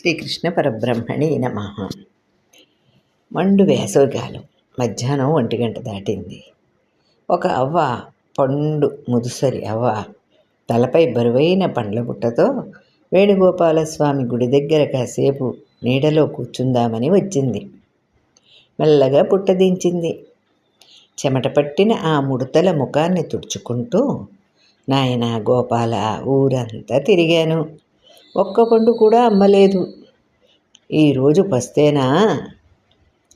శ్రీకృష్ణ పరబ్రహ్మణి నమ. మండు వేసవికాలం మధ్యాహ్నం ఒంటి గంట దాటింది. ఒక అవ్వ పండు ముదుసరి అవ్వ తలపై బరువైన పండ్ల బుట్టతో వేణుగోపాలస్వామి గుడి దగ్గర కాసేపు నీడలో కూర్చుందామని వచ్చింది. మెల్లగా పుట్ట దించింది. చెమట పట్టిన ఆ ముడతల ముఖాన్ని తుడుచుకుంటూ నాయన గోపాల ఊరంతా తిరిగాను. ఒక్క పండు కూడా అమ్మలేదు. ఈరోజు పస్తేనా?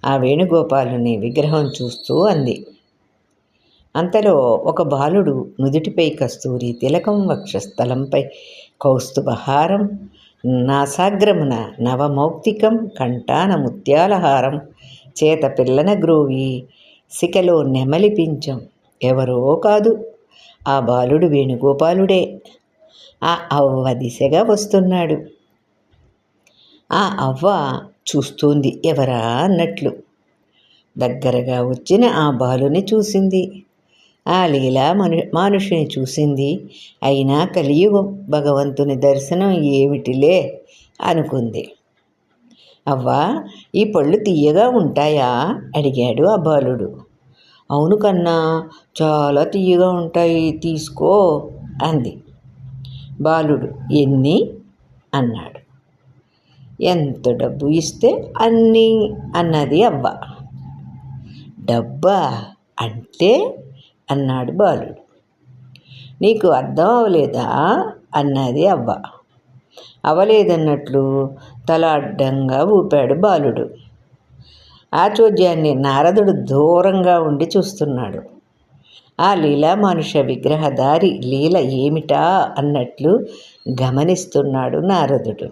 ఆ వేణుగోపాలుని విగ్రహం చూస్తూ అంది. అంతలో ఒక బాలుడు నుదుటిపై కస్తూరి తిలకం వక్షస్థలంపై కౌస్తుభహారం నాసాగ్రమున నవమౌక్తికం కంఠాన ముత్యాలహారం చేత పిల్లన గ్రోవి శిఖలో నెమలిపించం ఎవరో కాదు. ఆ బాలుడు వేణుగోపాలుడే. ఆ అవ్వ దిశగా వస్తున్నాడు. ఆ అవ్వ చూస్తోంది ఎవరా అన్నట్లు. దగ్గరగా వచ్చిన ఆ బాలుని చూసింది. ఆ లీలా మను మానుషుని చూసింది. అయినా కలియుగం భగవంతుని దర్శనం ఏమిటిలే అనుకుంది. అవ్వా ఈ పళ్ళు తీయగా ఉంటాయా? అడిగాడు ఆ బాలుడు. అవును కన్నా చాలా తీయగా ఉంటాయి తీసుకో అంది. బాలుడు ఎన్ని? అన్నాడు. ఎంత డబ్బు ఇస్తే అన్నీ అన్నది అవ్వ. డబ్బా అంటే? అన్నాడు బాలుడు. నీకు అర్థం అవ్వలేదా అన్నది అవ్వ. అవలేదన్నట్లు తల అడ్డంగా ఊపాడు బాలుడు. ఆ చోద్యాన్ని నారదుడు దూరంగా ఉండి చూస్తున్నాడు. ఆ లీలా విగ్రహదారి లీల ఏమిటా అన్నట్లు గమనిస్తున్నాడు నారదుడు.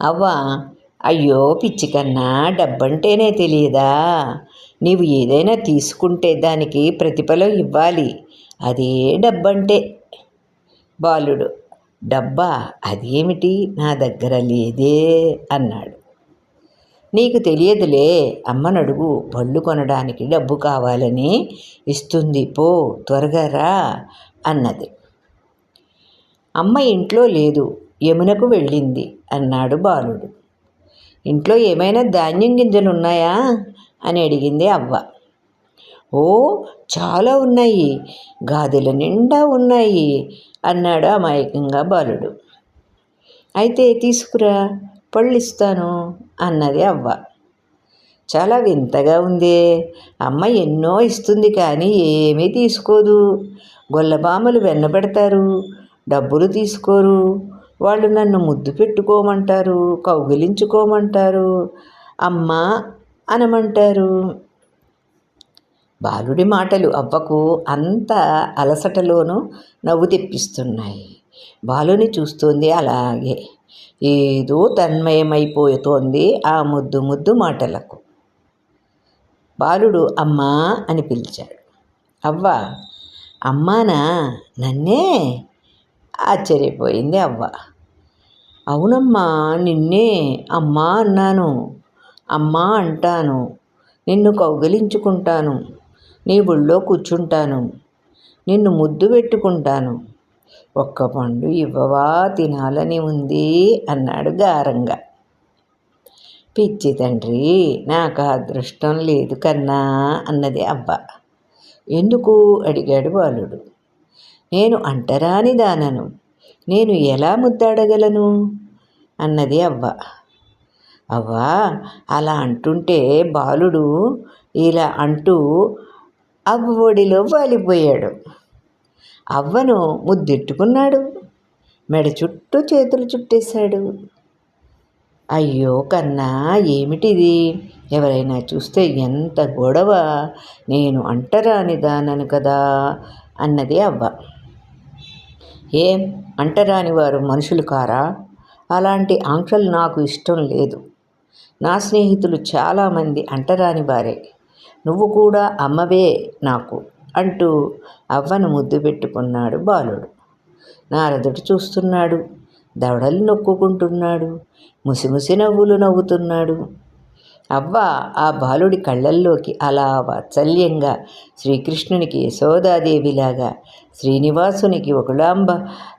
అవ్వ అయ్యో పిచ్చికన్నా డబ్బంటేనే తెలియదా? నీవు ఏదైనా తీసుకుంటే దానికి ప్రతిఫలం ఇవ్వాలి. అదే డబ్బంటే. బాలుడు డబ్బా అదేమిటి? నా దగ్గర లేదే అన్నాడు. నీకు తెలియదులే. అమ్మనడుగు పళ్ళు కొనడానికి డబ్బు కావాలని ఇస్తుంది. పో త్వరగా రా అన్నది. అమ్మ ఇంట్లో లేదు యమునకు వెళ్ళింది అన్నాడు బాలుడు. ఇంట్లో ఏమైనా ధాన్యం గింజలు ఉన్నాయా అని అడిగింది అవ్వ. ఓ చాలా ఉన్నాయి. గాదెల నిండా ఉన్నాయి అన్నాడు అమాయకంగా బాలుడు. అయితే తీసుకురా పళ్ళు ఇస్తాను అన్నది అవ్వ. చాలా వింతగా ఉంది. అమ్మ ఎన్నో ఇస్తుంది కానీ ఏమీ తీసుకోదు. గొల్లబామలు వెన్నబెడతారు డబ్బులు తీసుకోరు. వాళ్ళు నన్ను ముద్దు పెట్టుకోమంటారు. కౌగిలించుకోమంటారు. అమ్మ అనమంటారు. బాలుడి మాటలు అవ్వకు అంత అలసటలోనూ నవ్వు తెప్పిస్తున్నాయి. బాలుని చూస్తుంది అలాగే. ఏదో తన్మయమైపోతోంది ఆ ముద్దు ముద్దు మాటలకు. బాలుడు అమ్మా అని పిలిచాడు. అవ్వ అమ్మానా నన్నే? ఆశ్చర్యపోయింది అవ్వ. అవునమ్మా నిన్నే అమ్మా అన్నాను అమ్మా అంటాను నిన్ను కౌగిలించుకుంటాను నీ ఒళ్ళో కూర్చుంటాను నిన్ను ముద్దు పెట్టుకుంటాను ఒక్క పండు ఇవ్వవా తినాలని ఉంది అన్నాడు గారంగా. పిచ్చి తండ్రి నాకు అదృష్టం లేదు కన్నా అన్నది అబ్బ. ఎందుకు? అడిగాడు బాలుడు. నేను అంటరాని దానను. నేను ఎలా ముద్దాడగలను? అన్నది అవ్వ. అవ్వా అలా అంటుంటే బాలుడు ఇలా అంటూ అవ్వ ఒడిలో వాలిపోయాడు. అవ్వను ముద్దెట్టుకున్నాడు. మెడ చుట్టూ చేతులు చుట్టేశాడు. అయ్యో కన్నా ఏమిటిది? ఎవరైనా చూస్తే ఎంత గొడవ? నేను అంటరాని దానను కదా? అన్నది అవ్వ. ఏం? అంటరాని వారు మనుషులు కారా? అలాంటి ఆంక్షలు నాకు ఇష్టం లేదు. నా స్నేహితులు చాలామంది అంటరాని వారే. నువ్వు కూడా అమ్మవే నాకు. అంటూ అవ్వను ముద్దు పెట్టుకున్నాడు బాలుడు. నారదుడు చూస్తున్నాడు దవడలు నొక్కుకుంటున్నాడు ముసిముసి నవ్వులు నవ్వుతున్నాడు. అవ్వ ఆ బాలుడి కళ్ళల్లోకి అలా వాత్సల్యంగా శ్రీకృష్ణునికి యశోదాదేవిలాగా శ్రీనివాసునికి ఒకలాంబ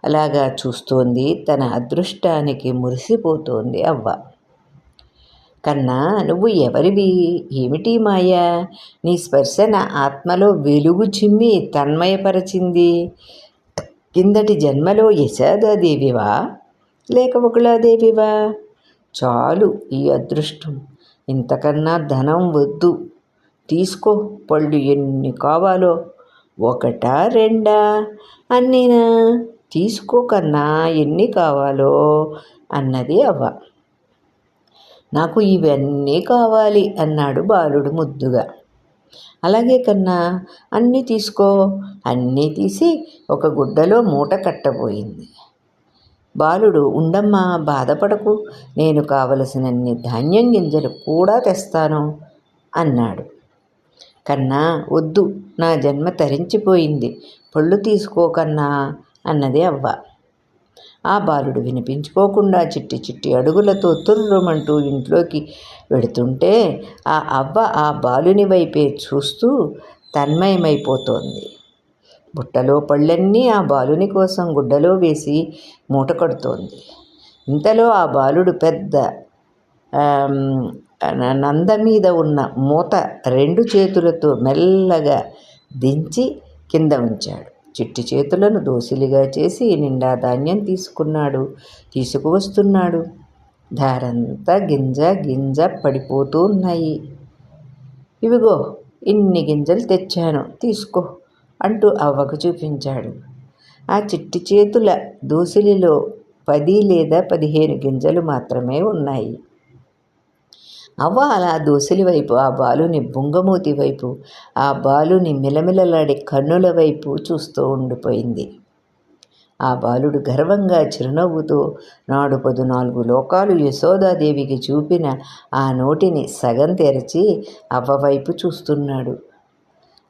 అలాగా చూస్తోంది తన అదృష్టానికి మురిసిపోతోంది అవ్వ. కన్నా నువ్వు ఎవరివి? ఏమిటి మాయా? నీ స్పర్శ నా ఆత్మలో వెలుగు చిమ్మి తన్మయపరచింది. కిందటి జన్మలో యశోదాదేవివా? లేక ఒకలాదేవివా చాలు ఈ అదృష్టం. ఇంతకన్నా ధనం వద్దు. తీసుకో పళ్ళు ఎన్ని కావాలో. ఒకటా రెండా? అన్నీనా? తీసుకోకన్నా ఎన్ని కావాలో? అన్నది అవ్వ. నాకు ఇవన్నీ కావాలి అన్నాడు బాలుడు ముద్దుగా. అలాగే కన్నా అన్నీ తీసుకో అన్నీ తీసి ఒక గుడ్డలో మూట కట్టబోయింది. బాలుడు ఉండమ్మా బాధపడకు నేను కావలసినన్ని ధాన్యం గింజలు కూడా తెస్తాను అన్నాడు. కన్నా వద్దు నా జన్మ తరించిపోయింది పళ్ళు తీసుకోకన్నా అన్నది అవ్వ. ఆ బాలుడు వినిపించుకోకుండా చిట్టి చిట్టి అడుగులతో తుర్రుమంటూ ఇంట్లోకి వెడుతుంటే ఆ అవ్వ ఆ బాలుని వైపే చూస్తూ తన్మయమైపోతోంది. బుట్టలో పళ్ళన్నీ ఆ బాలుని కోసం గుడ్డలో వేసి మూట కడుతోంది. ఇంతలో ఆ బాలుడు పెద్ద నంద మీద ఉన్న మూత రెండు చేతులతో మెల్లగా దించి కింద ఉంచాడు. చిట్టి చేతులను దోసిలిగా చేసి నిండా ధాన్యం తీసుకున్నాడు. తీసుకువస్తున్నాడు. ధారంతా గింజ గింజ పడిపోతూ ఉన్నాయి ఇవిగో ఇన్ని గింజలు తెచ్చాను. తీసుకో అంటూ అవ్వకు చూపించాడు. ఆ చిట్టి చేతుల దోసిలిలో పది లేదా పదిహేను గింజలు మాత్రమే ఉన్నాయి. అవ్వ అలా దోసలి వైపు ఆ బాలుని బుంగమూతి వైపు ఆ బాలుని మిలమిలలాడే కన్నుల వైపు చూస్తూ ఉండిపోయింది. ఆ బాలుడు గర్వంగా చిరునవ్వుతో నాడు పదునాలుగు లోకాలు యశోదాదేవికి చూపిన ఆ నోటిని సగం తెరచి అవ్వవైపు చూస్తున్నాడు.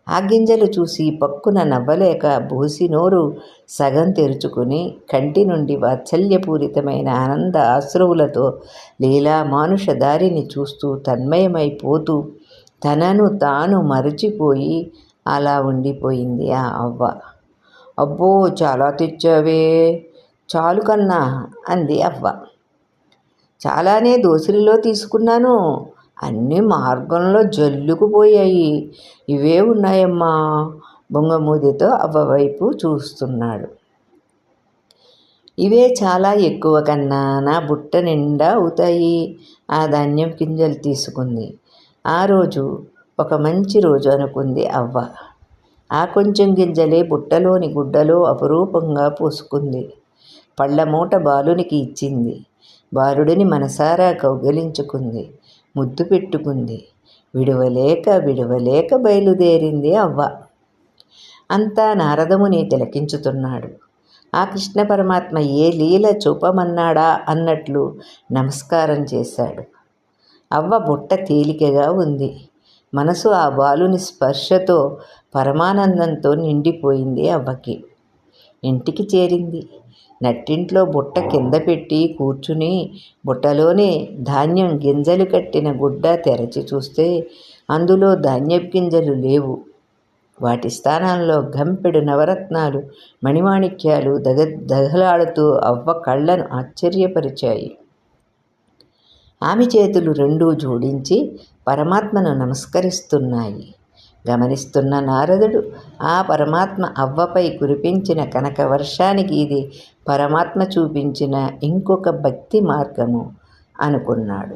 ఆ గింజలు చూసి పక్కున నవ్వలేక బూసి నోరు సగం తెరుచుకుని కంటి నుండి వాత్సల్యపూరితమైన ఆనంద ఆశ్రువులతో లీలా మానుష దారిని చూస్తూ తన్మయమైపోతూ తనను తాను మరచిపోయి అలా ఉండిపోయింది ఆ అవ్వ. అబ్బో చాలా తెచ్చావే చాలు కన్నా అంది అవ్వ. చాలానే దోసిలిలో తీసుకున్నాను అన్నీ మార్గంలో జల్లుకుపోయాయి. ఇవే ఉన్నాయమ్మా బొంగమూదితో అవ్వవైపు చూస్తున్నాడు. ఇవే చాలా ఎక్కువ కన్నా నా బుట్ట నిండా అవుతాయి ఆ ధాన్యం గింజలు తీసుకుంది. ఆ రోజు ఒక మంచి రోజు అనుకుంది అవ్వ. ఆ కొంచెం గింజలే బుట్టలోని గుడ్డలో అపురూపంగా పోసుకుంది. పళ్ళ మూట బాలునికి ఇచ్చింది. బాలుడిని మనసారా కౌగలించుకుంది. ముద్దు పెట్టుకుంది. విడవలేక విడవలేక బయలుదేరింది అవ్వ. అంతా నారదముని తిలకించుతున్నాడు. ఆ కృష్ణ పరమాత్మ ఏ లీల చూపమన్నాడా? అన్నట్లు నమస్కారం చేశాడు. అవ్వ బుట్ట తేలికగా ఉంది. మనసు ఆ బాలుని స్పర్శతో పరమానందంతో నిండిపోయింది అవ్వకి. ఇంటికి చేరింది. నట్టింట్లో బుట్ట కింద పెట్టి కూర్చుని బుట్టలోనే ధాన్యం గింజలు కట్టిన గుడ్డ తెరచి చూస్తే అందులో ధాన్యపు గింజలు లేవు. వాటి స్థానంలో గంపెడు నవరత్నాలు మణిమాణిక్యాలు దగ దగలాడుతూ అవ్వ కళ్ళను ఆశ్చర్యపరిచాయి. ఆమె చేతులు రెండూ జోడించి పరమాత్మను నమస్కరిస్తున్నాయి. గమనిస్తున్న నారదుడు ఆ పరమాత్మ అవ్వపై కురిపించిన కనక వర్షానికి ఇది పరమాత్మ చూపించిన ఇంకొక భక్తి మార్గము అనుకున్నాడు.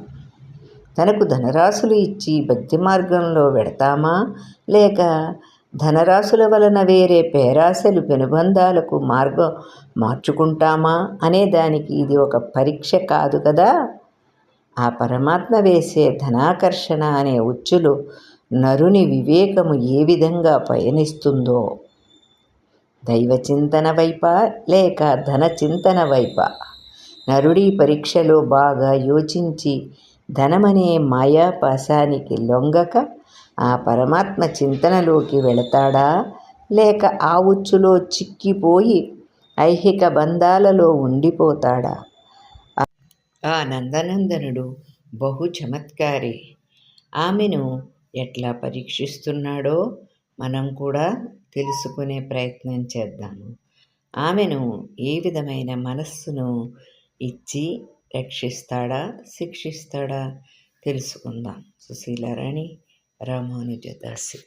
తనకు ధనరాశులు ఇచ్చి భక్తి మార్గంలో వెడతామా? లేక ధనరాశుల వలన వేరే పేరాశలు పెనుబంధాలకు మార్గం మార్చుకుంటామా? అనే దానికి ఇది ఒక పరీక్ష కాదు కదా? ఆ పరమాత్మ వేసే ధనాకర్షణ అనే ఉచ్చులు నరుని వివేకము ఏ విధంగా పయనిస్తుందో? దైవ చింతన వైప లేక ధనచింతన వైప? నరుడి పరీక్షలో బాగా యోచించి ధనమనే మాయాపాశానికి లొంగక ఆ పరమాత్మ చింతనలోకి వెళతాడా? లేక ఆ ఉచ్చులో చిక్కిపోయి ఐహిక బంధాలలో ఉండిపోతాడా? ఆ నందనందనుడు బహు చమత్కారి. ఆమెను ఎట్లా పరీక్షిస్తున్నాడో మనం కూడా తెలుసుకునే ప్రయత్నం చేద్దాము. ఆమెను ఏ విధమైన మనస్సును ఇచ్చి రక్షిస్తాడా శిక్షిస్తాడా తెలుసుకుందాం. సుశీలారాణి రామానుజదాసి